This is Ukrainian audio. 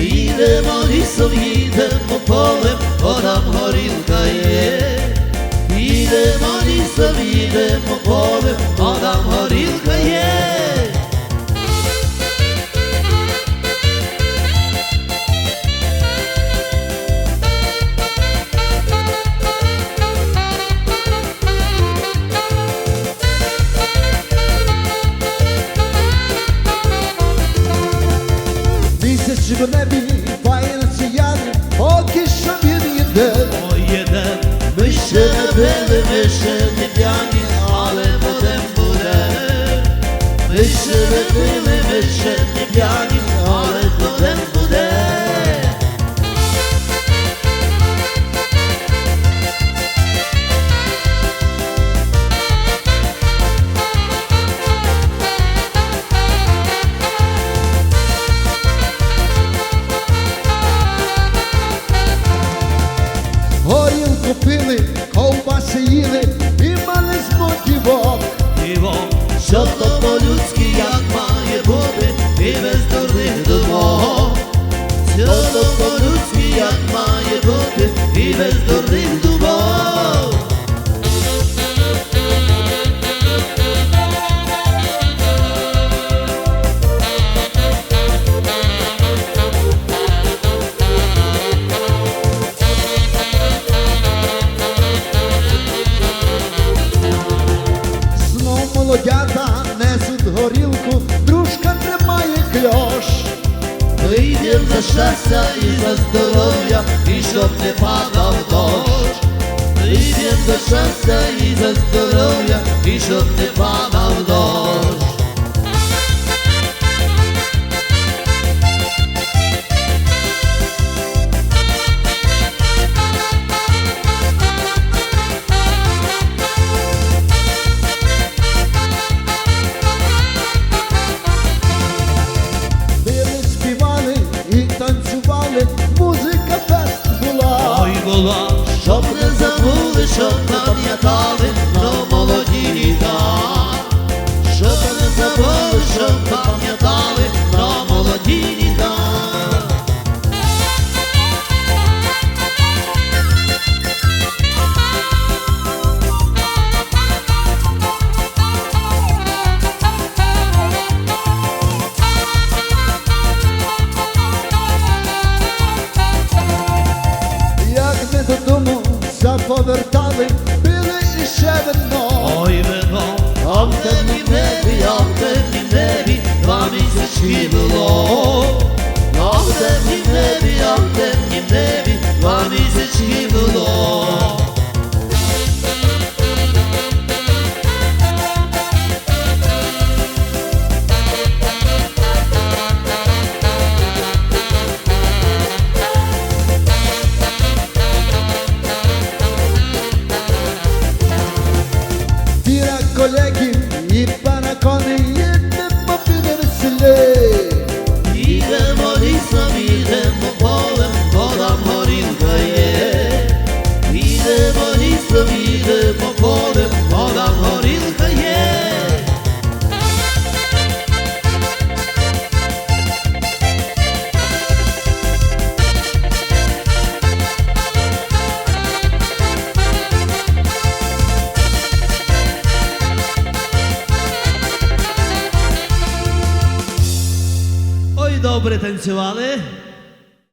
idemo nisom, idemo polem, ona morinka je. Idemo nisom, idemo polem, ми ще не п'яні, але будем буде. Ми ще не пили, ми ще не п'яні, але будем буде. Горілку пили, ковбаси їли і мали. Іво, що то по-людськи, як має бути, і без дурних думок. Що то по-людськи, як має бути, і без дурних Вийдем за щастя і за здоров'я, і щоб не падав дощ. Вийдем за щастя і за здоров'я, і щоб не падав дощ. Була, щоб не забули, щоб שבן מור אוי ובן אוי ובן אוי ובן אוי ובן אוי ובן אוי colleghi i paraconi e te popine vesele Idemo di sovidemo polem poda moringa ye Idemo di sovidemo polem poda moringa ye добре танцювали.